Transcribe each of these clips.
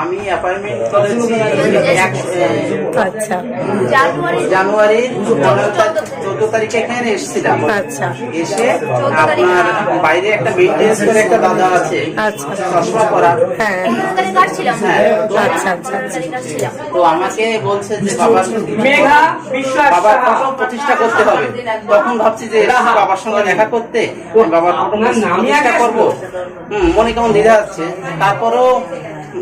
আমি অ্যাপয়েন্টমেন্ট করেছি এক আচ্ছা জানুয়ারি। জানুয়ারি চোদ্দ তারিখে। এখানে এসেছিলাম। আচ্ছা। এসে আপনার বাইরে একটা মেনটেন্স করে একটা দাদা আছে। আচ্ছা। চশমা পরা। হ্যাঁ। হ্যাঁ আচ্ছা আচ্ছা কাটছিলাম। তো আমাকে বলছে যে বাবার বাবার ফটো প্রতিষ্ঠা করতে হবে। তখন ভাবছি যে বাবার সঙ্গে দেখা করতে বাবার ফটো প্রতিষ্ঠা করব। হম মনে কেমন দ্বিধা যাচ্ছে তারপরেও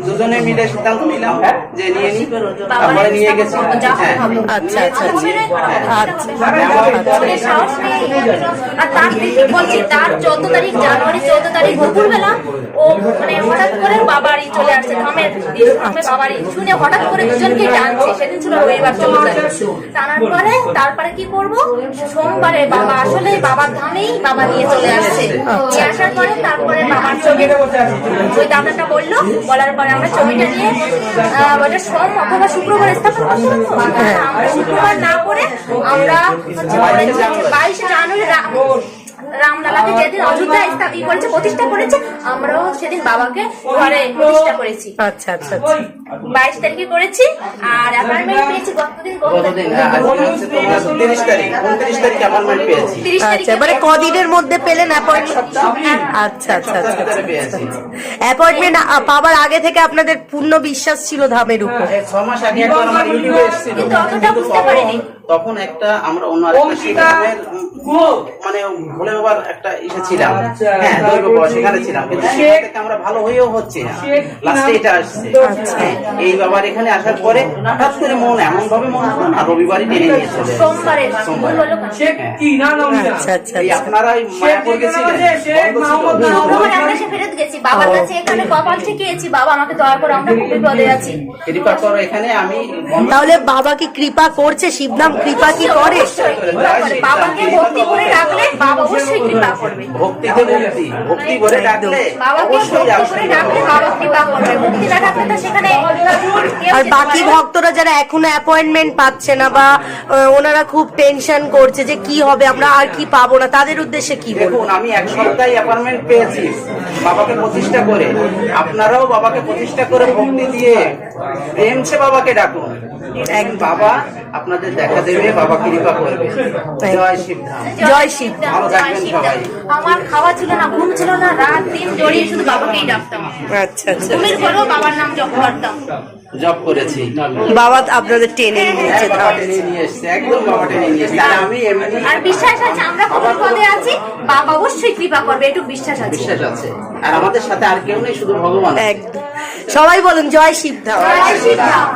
দুজনে মিলে সিদ্ধান্ত নিলাম যে নিয়ে নি। তারপরে নিয়ে গেছি। হ্যাঁ। আচ্ছা আচ্ছা আচ্ছা। আর তার বলছি, তার চোদ্দ তারিখ জানুয়ারি চোদ্দ তারিখ ও মানে হঠাৎ করে বাবারই চলে আসছে বাবারই। শুনে হঠাৎ করে দুজনকে টানছে, সেদিন ছিল রবিবার টানার পরে তারপরে কি করব? সোমবারে বাবা আসলে বাবার ধামেই বাবা নিয়ে চলে আসছে। নিয়ে আসার পরে তারপরে বাবার ওই দাদাটা বলল, বলার পরে আমরা ছবিটা নিয়ে ওটা সোম অথবা শুক্রবার স্থাপন করতে আমরা শুক্রবার না করে আমরা হচ্ছে বাইশে জানুয়ারি রা- রামলালাকে যেদিন অযোধ্যা ই করেছে প্রতিষ্ঠা করেছে আমরাও সেদিন বাবাকে ঘরে প্রতিষ্ঠা করেছি। আচ্ছা আচ্ছা আচ্ছা। বাইশ তারিখে করেছি আর অ্যাপার্টমেন্ট পেয়েছি গতদিন আচ্ছা মানে কদিনের মধ্যে পেলেন অ্যাপয়েন্টমেন্ট আচ্ছা আচ্ছা আচ্ছা অ্যাপয়েন্টমেন্ট পাওয়ার আগে থেকে আপনাদের পূর্ণ বিশ্বাস ছিল ধামের উপর? ছ মাস আগে একবার আমার ইউটিউবে এসেছিল। কিন্তু অতটা বুঝতে তখন- একটা আমরা অন্য মানে ভোলে বাবার একটা ইসে ছিলাম। হ্যাঁ দৈব সেখানে ছিলাম। কিন্তু আমরা ভালো হয়েও হচ্ছে না। লাস্টে এটা আসছে। হ্যাঁ, এই বাবার এখানে আসার পরে হঠাৎ করে মন এমন ভাবে মন হলো না রবিবারই টেনে নিয়ে চলে সোমবারে কেন? আচ্ছা আচ্ছা আচ্ছা। আপনারা মায়াপুর গেছিলেন? বন্ধ ছিল। শুক্রবারে আমরা সে ফেরত গেছি। বাবার কাছে এখানে কপাল ঠেকিয়েছি বাবা আমাকে দয়া করে আমরা খুব বিপদে আছি। কৃপা করো এখানে আমি তাহলে বাবা কি কৃপা করছে? শিবনাম কৃপা কি করে? করে। বাবাকে ভক্তি করে রাখলে বাবা অবশ্যই কৃপা করবে। ভক্তিতে ভক্তি বাবাকে ভক্তি করে ডাকলে বাবা কৃপা করবে। ভক্তি না থাকলে তো সেখানে আর বাকি ভক্তরা যারা এখনও অ্যাপয়েন্টমেন্ট পাচ্ছে না বা ওনারা খুব টেনশন করছে যে কি হবে আমরা আর কি পাবো না তাদের উদ্দেশ্যে কি দেখুন আমি এক সপ্তাহ অ্যাপয়েন্টমেন্ট পেয়েছি বাবাকে প্রতিষ্ঠা করে। আপনারাও বাবাকে প্রতিষ্ঠা করে ভক্তি দিয়ে প্রেমছে বাবাকে ডাকুন এক বাবা আপনাদের দেখা দেবে বাবা কৃপা করবে। জয় শিবধাম। জয় শিব ভালো থাকবেন সবাই। আমার খাওয়া ছিল না ঘুম ছিল না রাত দিন জড়িয়ে শুধু বাবাকেই ডাকতাম। আচ্ছা আচ্ছা। ঘুমের পরেও বাবার নাম জপ করতাম জব করেছি। বাবা আপনাদের টেনে নিয়েছে হ্যাঁ, নিয়ে এসছে একদম বাবা টেনে নিয়ে এসছে। আর আমি এমনি আর বিশ্বাস আছে আমরা কোন পদে আছি? বাবা অবশ্যই কৃপা করবে একটু বিশ্বাস আছে। বিশ্বাস আছে। আর আমাদের সাথে আর কেউ নেই শুধু ভগবান। একদম। সবাই বলুন জয় শিবধাম জয় শিবধাম।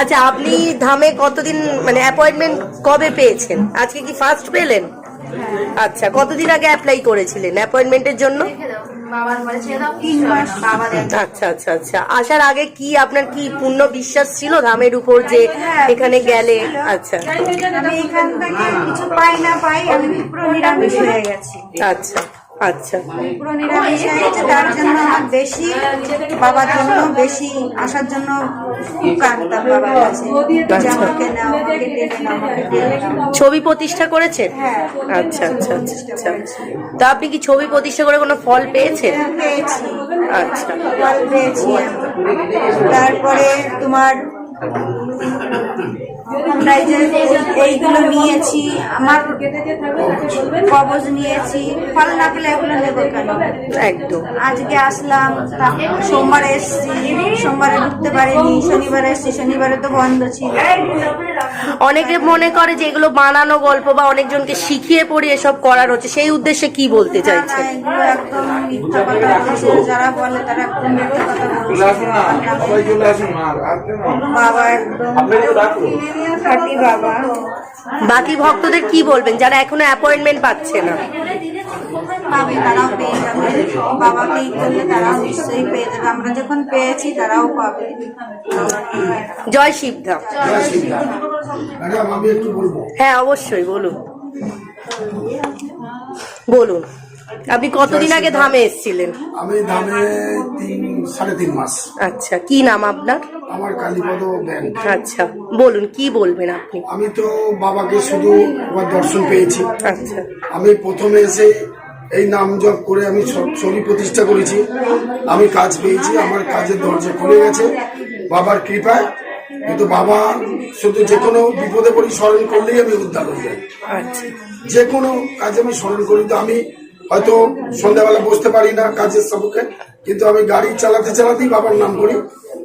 আচ্ছা আপনি ধামে কতদিন মানে অ্যাপয়েন্টমেন্ট কবে পেয়েছেন? আজকে কি ফার্স্ট পেলেন? আচ্ছা কতদিন আগে অ্যাপ্লাই করেছিলেন অ্যাপয়েন্টমেন্টের জন্য? আচ্ছা আচ্ছা আচ্ছা। আসার আগে কি আপনার কি পূর্ণ বিশ্বাস ছিল ধামের উপর যে এখানে গেলে? আচ্ছা। আমি এখান থেকে কিছু পাই না পাই আমি পুরো নিরামিষ হয়ে গেছি। আচ্ছা। আচ্ছা। পুরো নিরামিষ তার জন্য আমার বেশি বাবার জন্য বেশি আসার জন্য কাঁদতাম বাবার কাছে আমাকে নাও আমাকে টেনে নাও আমাকে টেনে নাও ছবি প্রতিষ্ঠা করেছেন? হ্যাঁ। আচ্ছা আচ্ছা আচ্ছা। আচ্ছা তা আপনি কি ছবি প্রতিষ্ঠা করে কোনো ফল পেয়েছেন? পেয়েছি আচ্ছা। ফল পেয়েছি তারপরে তোমার আমরা যে এইগুলো নিয়েছি আমার কবজ নিয়েছি ফল না পেলে এগুলো নেব কেন? একদম। আজকে আসলাম সোমবারে এসছি সোমবারে ঢুকতে পারিনি শনিবারে এসছি শনিবারে তো বন্ধ ছিল। অনেকে মনে করে যে এগুলো বানানো গল্প বা অনেকজনকে শিখিয়ে পড়ে এসব করার হচ্ছে সেই উদ্দেশ্যে কি বলতে এগুলো একদম মিথ্যা কথা যারা বলে তারা একদম মিথ্যা কথা বাবা একদম খাঁটি বাবা বাকি ভক্তদের কি বলবেন? যারা এখনও অ্যাপয়েন্টমেন্ট পাচ্ছে না। পাবে তারাও পেয়ে যাবে। বাবাকে ই করলে তারাও নিশ্চয়ই পেয়ে যাবে। আমরা যখন পেয়েছি তারাও পাবে। জয় শিবধাম হ্যাঁ অবশ্যই বলুন। বলুন। আপনি কতদিন আগে ধামে এসেছিলেন? আমি ধামে তিন সাড়ে তিন মাস। আচ্ছা কি নাম আপনার? আমার কালীপদ ব্যাংক আচ্ছা বলুন কি বলবেন আপনি? আমি তো বাবাকে শুধু একবার দর্শন পেয়েছি। আচ্ছা। আমি প্রথমে এসে এই নাম জপ করে আমি ছবি প্রতিষ্ঠা করেছি। আমি কাজ পেয়েছি আমার কাজের দরজা খুলে গেছে বাবার কৃপায়। কিন্তু বাবা শুধু যে কোনো বিপদে পড়ি স্মরণ করলেই আমি উদ্ধার হয়ে যাই। আচ্ছা। যে কোনো কাজে আমি স্মরণ করি তো আমি হয়তো সন্ধ্যাবেলা বসতে পারি না কাজের সাপোকে কিন্তু আমি গাড়ি চালাতে চালাতেই বাবার নাম করি।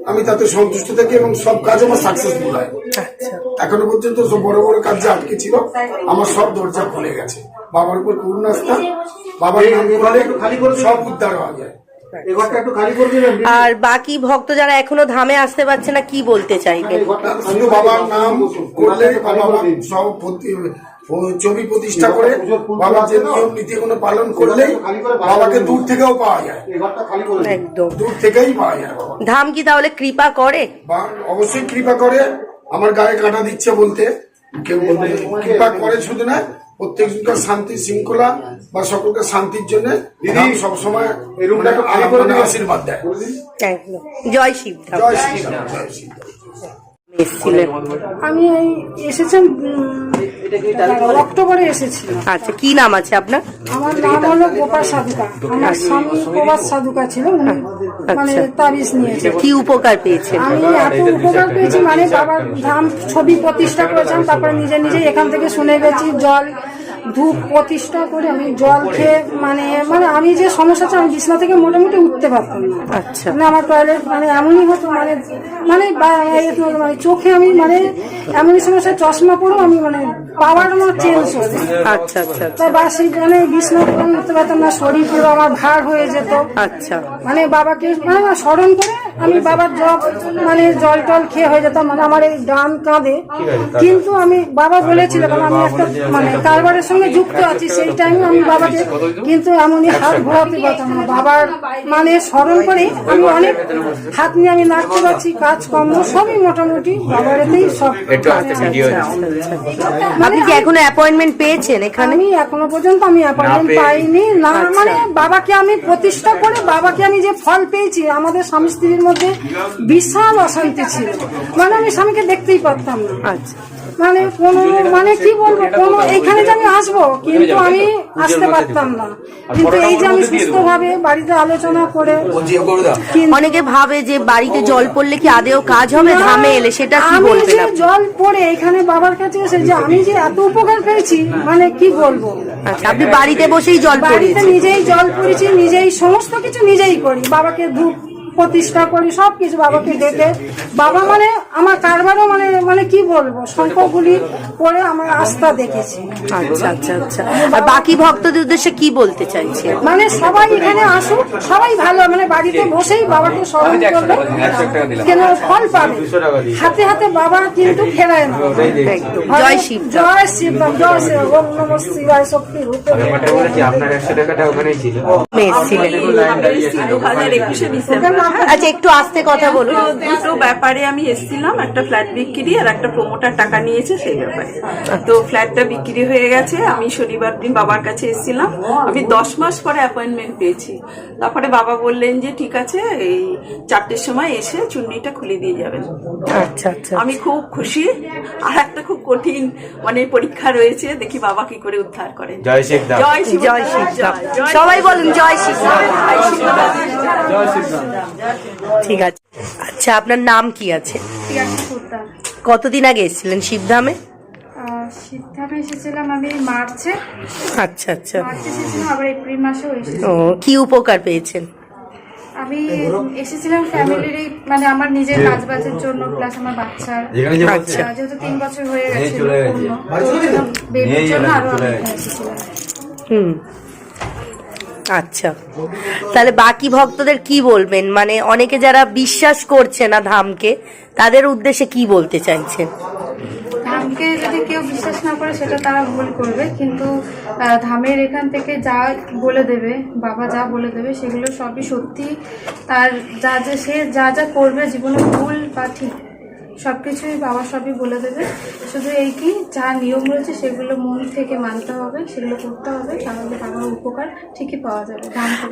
আমি তাতে সন্তুষ্ট থাকি এবং সব কাজ আমার সাকসেসফুল হয়। আচ্ছা। এখনও পর্যন্ত সব বড় বড় কাজ যে আটকে ছিল আমার সব দরজা খুলে গেছে। বাবার উপর করুণ আস্থা বাবার নাম করলে সব উদ্ধার হওয়া যায়। আর বাকি ভক্ত যারা এখনও ধামে আসতে পারছে না কি বলতে চাইবেন? শুধু বাবার নাম করলে বাবা সব ছবি প্রতিষ্ঠা করে বাবার যে নিয়ম নীতি গুলো পালন করলেই বাবাকে দূর থেকেও পাওয়া যায়। একদম। দূর থেকেই পাওয়া যায় বাবা। ধাম কি তাহলে কৃপা করে? বা অবশ্যই কৃপা করে। আমার গায়ে কাটা দিচ্ছে বলতে। কেউ কৃপা করে শুধু না প্রত্যেকজনকে শান্তি শৃঙ্খলা বা সকলকে শান্তির জন্য সবসময় মানে আশীর্বাদ দেয়। জয় শিব জয় শ্রীরাম জয় শ্রীরাম এসেছিলেন। আমি এই এসেছেন অক্টোবরে এসেছিলাম। আচ্ছা কি নাম আছে আপনার? আমার নাম হলো গোপাল সাধুকা। আমার স্বামী প্রবাস সাধুকা ছিল উনি মানে তাবিজ নিয়েছে কি উপকার পেয়েছেন? আমি এত উপকার পেয়েছি মানে বাবার ধাম ছবি প্রতিষ্ঠা করেছিলাম তারপরে নিজে নিজে এখান থেকে শুনে গেছি জল ধূপ প্রতিষ্ঠা করে আমি জল খেয়ে মানে মানে আমি যে সমস্যা আছে আমি বিছনা থেকে মোটামুটি উঠতে পারতাম না। আচ্ছা। মানে আমার টয়লেট মানে এমনই হতো মানে মানে মানে চোখে আমি মানে এমনই সমস্যা চশমা পরেও আমি মানে পাওয়ার আমার চেঞ্জ হতো আচ্ছা আচ্ছা তাই বাসি মানে বিছনা করে উঠতে পারতাম না শরীর পুরো আমার ভার হয়ে যেত। আচ্ছা। মানে বাবাকে মানে স্মরণ করে আমি বাবার জব মানে জল টল খেয়ে হয়ে যেতাম মানে আমার এই ডান কাঁধে। কিন্তু আমি বাবা বলেছিল কারণ আমি একটা মানে কারবারের সঙ্গে যুক্ত আছি সেই টাইমে আমি বাবাকে কিন্তু এমনই হাত ঘোরাতে পারতাম না। বাবার মানে স্মরণ করে আমি অনেক হাত নিয়ে আমি নাচতে পারছি কাজকর্ম সবই মোটামুটি বাবার এতেই সব। আপনি কি এখনও অ্যাপয়েন্টমেন্ট পেয়েছেন এখানে? আমি এখনও পর্যন্ত আমি অ্যাপয়েন্টমেন্ট পাইনি। না মানে বাবাকে আমি প্রতিষ্ঠা করে বাবাকে আমি যে ফল পেয়েছি আমাদের স্বামী স্ত্রীর মধ্যে বিশাল অশান্তি ছিল। মানে আমি স্বামীকে দেখতেই পারতাম না। আচ্ছা। মানে কোনো মানে কি বলব কোনো এখানে যে আমি আসব কিন্তু আমি আসতে পারতাম না। কিন্তু এই যে আমি সুস্থভাবে বাড়িতে আলোচনা করে অনেকে ভাবে যে বাড়িতে জল পড়লে কি আদেও কাজ হবে? ধামে এলে সেটা কি আমি বলবেন যে জল পড়ে এখানে বাবার কাছে এসে যে আমি যে এত উপকার পেয়েছি মানে কি বলব? আচ্ছা আপনি বাড়িতে বসেই জল বাড়িতে নিজেই জল পড়েছি নিজেই সমস্ত কিছু নিজেই করি। বাবাকে ধূপ প্রতিষ্ঠা করি সবকিছু বাবাকে দেখে বাবা মানে আমার কারবারও মানে মানে কি বলব সংখ্যগুলি পরে আমার আস্থা দেখেছি। আচ্ছা আচ্ছা আচ্ছা। আর বাকি ভক্তদের উদ্দেশ্যে কি বলতে চাইছেন মানে সবাই এখানে আসুক সবাই ভালো মানে বাড়িতে বসেই বাবাকে স্মরণ করবে। কেন ফল পাবে? হাতে হাতে বাবা কিন্তু ফেরায় না। জয় শিব। জয় শিব জয় শিব ওম নম শিবায় শক্তি রূপে। আপনার একশো টাকাটা ওখানেই ছিল। এসেছিলেন ডিসেম্বর আচ্ছা একটু আস্তে কথা বলুন। দুটো ব্যাপারে আমি এসেছিলাম একটা ফ্ল্যাট বিক্রি আর একটা প্রমোটার টাকা নিয়েছে সেই ব্যাপারে। তো ফ্ল্যাটটা বিক্রি হয়ে গেছে আমি শনিবার দিন বাবার কাছে এসেছিলাম। আমি দশ মাস পরে অ্যাপয়েন্টমেন্ট পেয়েছি। তারপরে বাবা বললেন যে ঠিক আছে এই চারটের সময় এসে চুন্নিটা খুলে দিয়ে যাবেন। আচ্ছা আচ্ছা আমি খুব খুশি। আর একটা খুব কঠিন মানে পরীক্ষা রয়েছে দেখি বাবা কি করে উদ্ধার করেন। জয় জয় শিব জয়। জয় সবাই বলুন জয় ধাম। জয় শিব ঠিক আছে। আচ্ছা আপনার নাম কি আছে? কতদিন আগে এসেছিলেন শিবধামে? শীতকালে এসেছিলাম আমি মার্চে। আচ্ছা আচ্ছা। মার্চে এসেছিলাম আবার এপ্রিল মাসেও এসেছিলাম। ও কি উপকার পেয়েছেন? আমি এসেছিলাম ফ্যামিলির মানে আমার নিজের কাজ বাজের জন্য প্লাস আমার বাচ্চার। আচ্ছা। যেহেতু তিন বছর হয়ে গেছে বেবির জন্য আরও আমি এসেছিলাম। হুম। আচ্ছা। তাহলে বাকি ভক্তদের কি বলবেন? মানে অনেকে যারা বিশ্বাস করছে না ধামকে, তাদের উদ্দেশ্যে কি বলতে চাইছেন? ধামকে যদি কেউ বিশ্বাস না করে, সেটা তারা ভুল করবে। কিন্তু ধামের এখান থেকে যা বলে দেবে, বাবা যা বলে দেবে, সেগুলো সবই সত্যি। তার যা যা সে যা যা করবে, জীবনে ভুল বা ঠিক সবকিছুই বাবা সবই বলে দেবে। শুধু এই কি যা নিয়ম রয়েছে সেগুলো মন থেকে মানতে হবে সেগুলো করতে হবে তাহলে বাবার উপকার ঠিকই পাওয়া যাবে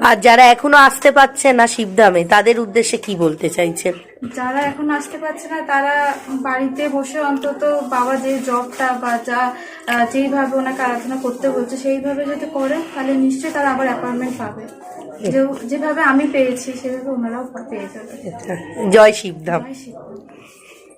আর যারা এখনও আসতে পারছে না শিবধামে তাদের উদ্দেশ্যে কি বলতে চাইছেন? যারা এখন আসতে পারছে না তারা বাড়িতে বসে অন্তত বাবা যে জবটা বা যা যেইভাবে ওনাকে আরাধনা করতে বলছে সেইভাবে যদি করে তাহলে নিশ্চয়ই তারা আবার অ্যাপয়েন্টমেন্ট পাবে। যেভাবে আমি পেয়েছি সেভাবে ওনারাও পেয়ে যাবে। জয় শিবধাম। জয় শিব।